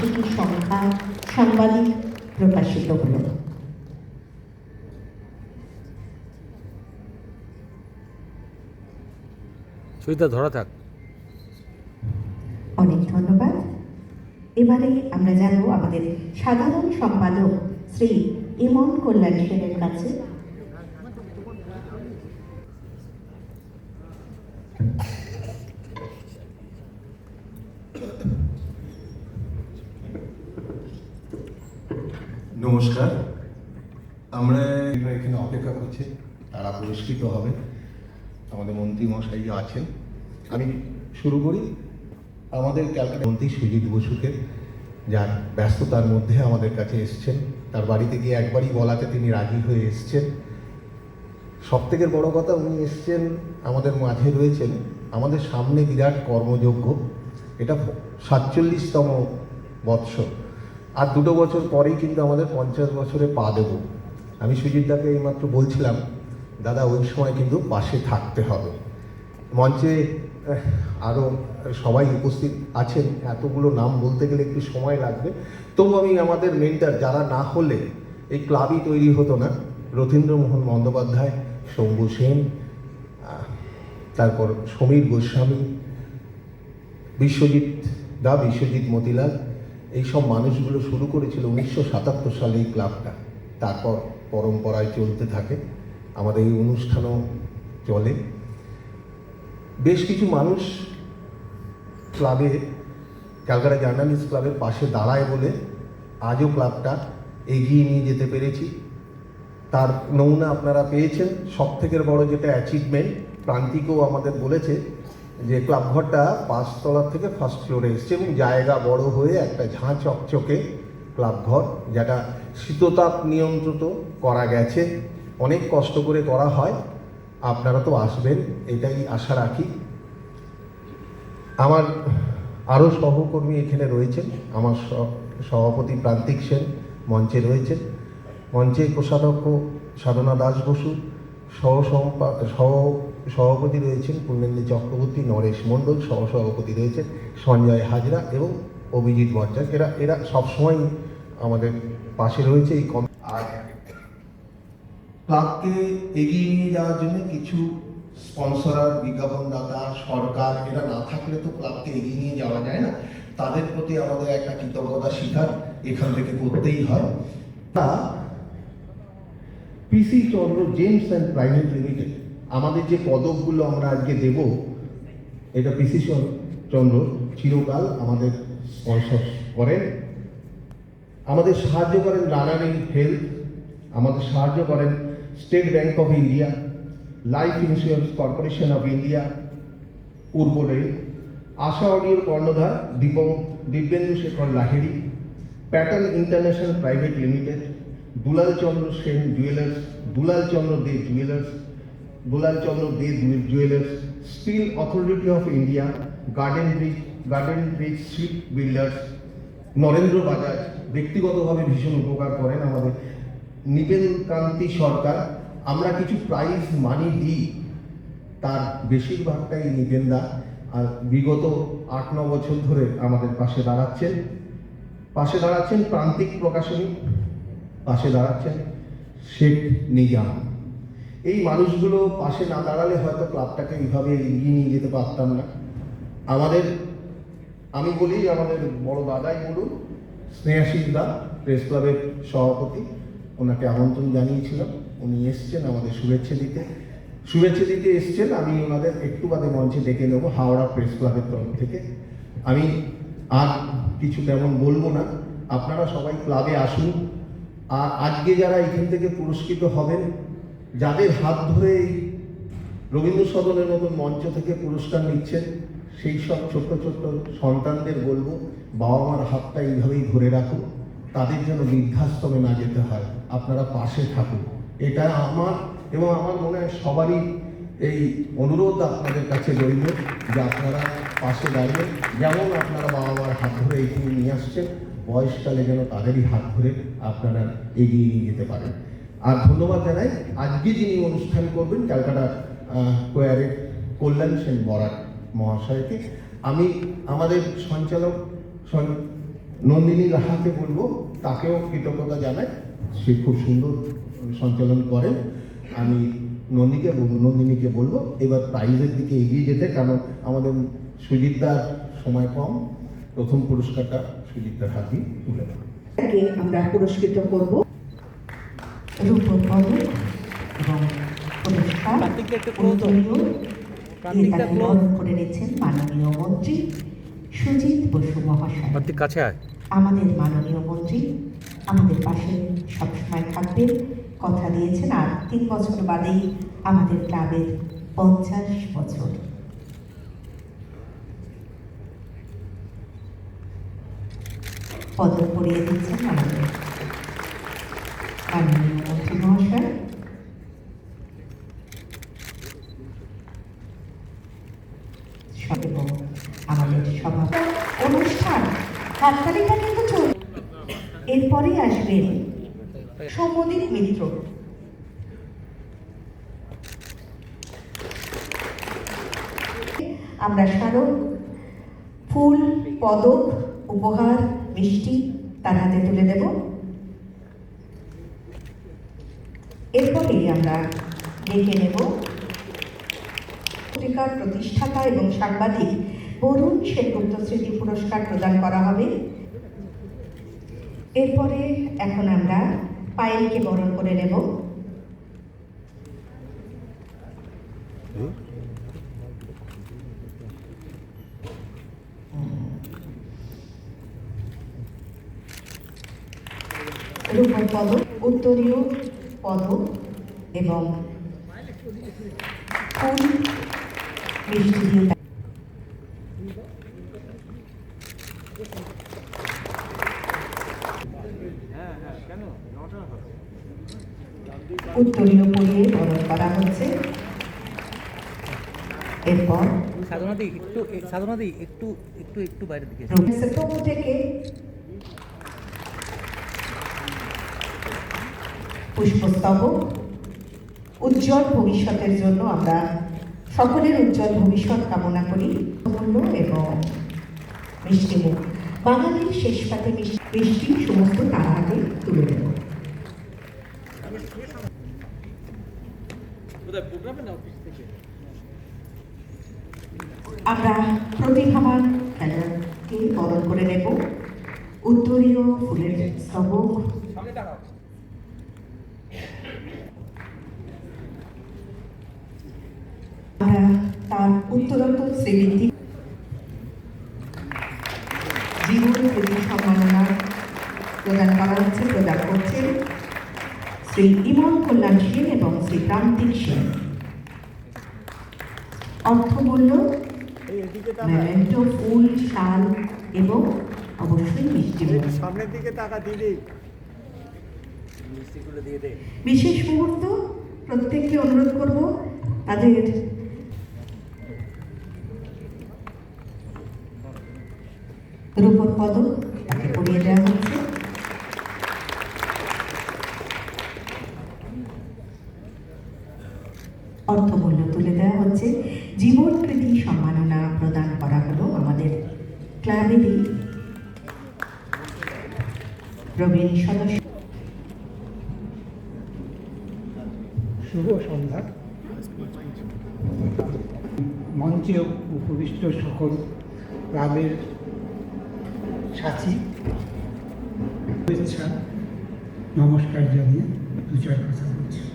বার্ষিকী সংখ্যা সাংবাদিক প্রকাশিত হল? সুবিধা ধরা থাক। অনেক ধন্যবাদ। এবারে আমরা জানব আমাদের সাধারণ সম্পাদক শ্রী ইমন কল্যাণ সেনের কাছে নমস্কার আমরা এখানে অপেক্ষা করছি। তারা পুরস্কৃত হবে। আমাদের মন্ত্রী মশাই আছেন। আমি শুরু করি। আমাদের ক্যালকাটা মন্ত্রী সুজিত বসুকে, যার ব্যস্ততার মধ্যে আমাদের কাছে এসছেন। তার বাড়িতে গিয়ে একবারই বলাতে তিনি রাজি হয়ে এসছেন। সব থেকে বড় কথা, উনি এসছেন, আমাদের মাঝে রয়েছেন আমাদের সামনে বিরাট কর্মযোগ্য। এটা সাতচল্লিশতম বৎসর। আর দুটো বছর পরেই কিন্তু আমাদের পঞ্চাশ বছরে পা দেব। আমি সুজিতদাকে এইমাত্র বলছিলাম, দাদা, ওই সময় কিন্তু পাশে থাকতে হবে। মঞ্চে আরও সবাই উপস্থিত আছেন, এতগুলো নাম বলতে গেলে একটু সময় লাগবে। তবু আমি আমাদের মেন্টার, যারা না হলে এই ক্লাবই তৈরি হতো না। রথীন্দ্রমোহন বন্দ্যোপাধ্যায়, শম্ভু সেন তারপর সমীর গোস্বামী, বিশ্বজিৎ দা, বিশ্বজিৎ মতিলাল এই সব মানুষগুলো শুরু করেছিল উনিশশো সাতাত্তর সালে এই ক্লাবটা। তারপর পরম্পরায় চলতে থাকে। আমাদের এই অনুষ্ঠানও চলে। বেশ কিছু মানুষ ক্লাবে, ক্যালকাটা জার্নালিস্ট ক্লাবের পাশে দাঁড়ায় বলে আজও ক্লাবটা এগিয়ে নিয়ে যেতে পেরেছি। তার নমুনা আপনারা পেয়েছেন। সব থেকে বড় যেটা অ্যাচিভমেন্ট প্রান্তিকও আমাদের বলেছে যে ক্লাবঘরটা পাঁচতলার থেকে ফার্স্ট ফ্লোরে এসছে এবং জায়গা বড় হয়ে একটা ঝাঁ চকচকে ক্লাব ঘর যেটা শীততাপ নিয়ন্ত্রিত করা গেছে। অনেক কষ্ট করে করা হয়। আপনারা তো আসবেন, এটাই আশা রাখি। আমার আরও সহকর্মী এখানে রয়েছেন। আমার সভাপতি প্রান্তিক সেন মঞ্চে রয়েছেন। মঞ্চে কোষাধ্যক্ষ সাধনা দাস বসু সহ সহ, সভাপতি রয়েছেন পূর্ণেন্দু চক্রবর্তী, নরেশ মণ্ডল সহ সভাপতি রয়েছেন সঞ্জয় হাজরা এবং অভিজিৎ বজ্জাক এরা এরা সবসময় আমাদের পাশে রয়েছে এই কম আর ক্লাবকে এগিয়ে নিয়ে যাওয়ার জন্য কিছু স্পন্সরার বিজ্ঞাপনদাতা, সরকার, এরা না থাকলে তো ক্লাবকে এগিয়ে নিয়ে যাওয়া যায় না। তাদের প্রতি আমাদের একটা কৃতজ্ঞতা স্বীকার এখান থেকে করতেই হয়। তা PC Chandra gems and private limited, আমাদের যে পদকগুলো আমরা আজকে দেব, এটা পিসি চন্দ্র, চিরকাল আমাদের স্পন্সর করেন। আমাদের সাহায্য করেন রানারিং হেলথ, আমাদের সাহায্য করেন state bank of India, life insurance corporation of India Purba rail, Asha অডিওর কর্ণধার দীপং Dibyendu Shekhar Lahiri pattern international private limited, Dulal Chandra Sen jewellers, Dulal Chandra De jewellers, Dulal Chandra De jewellers, steel authority of India, garden bridge garden bridge ship builders, Narendra Bajaj ব্যক্তিগতভাবে ভীষণ উপকার করেন আমাদের নিপেন কান্তি সরকার। আমরা কিছু prize money দিই, তার বেশিরভাগটাই নিপেন দা আর বিগত আট, ন বছর ধরে আমাদের পাশে দাঁড়াচ্ছেন। পাশে দাঁড়াচ্ছেন প্রান্তিক প্রকাশনী, পাশে দাঁড়াচ্ছেন শেখ নিজাম। এই মানুষগুলো পাশে না দাঁড়ালে হয়তো ক্লাবটাকে এইভাবে এগিয়ে নিয়ে যেতে পারতাম না। আমাদের, আমি বলি আমাদের বড় দাদাই বলুন স্নেহাশিস দা, প্রেস ক্লাবের সভাপতি, ওনাকে আমন্ত্রণ জানিয়েছিলাম। উনি এসছেন আমাদের শুভেচ্ছা দিতে। শুভেচ্ছা দিতে এসছেন, আমি ওনাদের একটু বাদে মঞ্চে ডেকে নেব, হাওড়া প্রেস ক্লাবের তরফ থেকে। আমি আর কিছু তেমন বলব না। আপনারা সবাই ক্লাবে আসুন। আর আজকে যারা এখান থেকে পুরস্কৃত হবেন, যাদের হাত ধরে এই রবীন্দ্র সদনের মতন মঞ্চ থেকে পুরস্কার নিচ্ছেন সেই সব ছোট্ট ছোট্ট সন্তানদের বলব বাবা মার হাতটা এইভাবেই ধরে রাখুন তাদের যেন বৃদ্ধাশ্রমে না যেতে হয়। আপনারা পাশে থাকুন। এটা আমার এবং আমার মনে হয় সবারই এই অনুরোধ আপনাদের কাছে রইল যে আপনারা পাশে দাঁড়িয়ে, যেমন আপনারা বাবা মার হাত ধরে এগিয়ে নিয়ে আসছেন, বয়সকালে যেন তাদেরই হাত ধরে আপনারা এগিয়ে নিয়ে যেতে পারেন। আর ধন্যবাদ জানাই। আজকে যিনি অনুষ্ঠান করবেন, ক্যালকাটা কোয়ারের কল্যাণ সেন বরাট মহাশয়কে। আমি আমাদের সঞ্চালক নন্দিনী রাহাকে বলব তাকেও কৃতজ্ঞতা জানাই। সে খুব সুন্দর সঞ্চালন করেন। আমি নন্দিকে বলব নন্দিনীকে বলব এবার প্রাইজের দিকে এগিয়ে যেতে কারণ আমাদের সুজিতদার সময় কম। প্রথম পুরস্কারটা সুজিতদার হাতেই তুলে আমরা পুরস্কৃত করব। রূপক এবং পুরস্কার। করে মাননীয় মন্ত্রী সুজিত বসু মহাশয়। কাছে আয়। আমাদের মাননীয় মন্ত্রী আমাদের পাশে সবসময় থাকবেন কথা দিয়েছেন আর তিন বছর বাদেই আমাদের ক্লাবের পঞ্চাশ বছর। পদক পরিয়ে দিচ্ছেন আমাদের মাননীয় মন্ত্রী মহাশয় এবং আমাদের সভা অনুষ্ঠান হাততালিটা কিন্তু চল এরপরেই আসবেন সৌমদীপ মিত্র আমরা স্মারক ফুল, পদক, উপহার, মিষ্টি তার হাতে তুলে দেব। এরপরেই আমরা ডেকে নেব, পত্রিকার প্রতিষ্ঠাতা এবং সাংবাদিক বরুণ সেনগুপ্ত স্মৃতি পুরস্কার প্রদান করা হবে। এরপরে এখন আমরা পায়েলকে বরণ করে নেব। রূপর পদক উত্তরীয় পদক এবং উত্তরীয় পরিয়ে বরণ করা হচ্ছে এরপর সাধনাদি একটু একটু একটু একটু বাইরের দিকে থেকে পুষ্পস্তবক উজ্জ্বল ভবিষ্যতের জন্য আমরা সকলের উজ্জ্বল ভবিষ্যৎ কামনা করি। মূল্য এবং মিষ্টিমুখ বাঙালির শেষ পাতে মিষ্টি মিষ্টি সমস্ত তার হাতে তুলে দেব। আমরা প্রতিভাবান খেলোয়াড়কে বরণ করে নেব। উত্তরীয় ফুলের স্তবক। আমরা তার উত্তরোত্তর শ্রীবৃদ্ধি জীবন সম্মাননা প্রদান করা হচ্ছে, প্রদান করছেন শ্রী ইমন কল্যাণ সেন এবং শ্রী প্রান্তিক সেন। অর্থমূল্য মেমেন্টো ফুল শাল এবং অবশ্যই মিষ্টি সামনের দিকে তাকা দিদি। মিষ্টিগুলো দিয়ে দে। বিশেষ মুহূর্ত প্রত্যেককে অনুরোধ করব তাদের রূপর পদক তাকে পরিয়ে দেওয়া হচ্ছে অর্থমূল্য তুলে দেওয়া হচ্ছে। জীবন ক্লাবেরই প্রবীণ সদস্য শুভ সন্ধ্যা। মঞ্চে উপবিষ্ট সকল ক্লাবের সাথী, শুভেচ্ছা, নমস্কার জানিয়ে দু চার কথা বলি।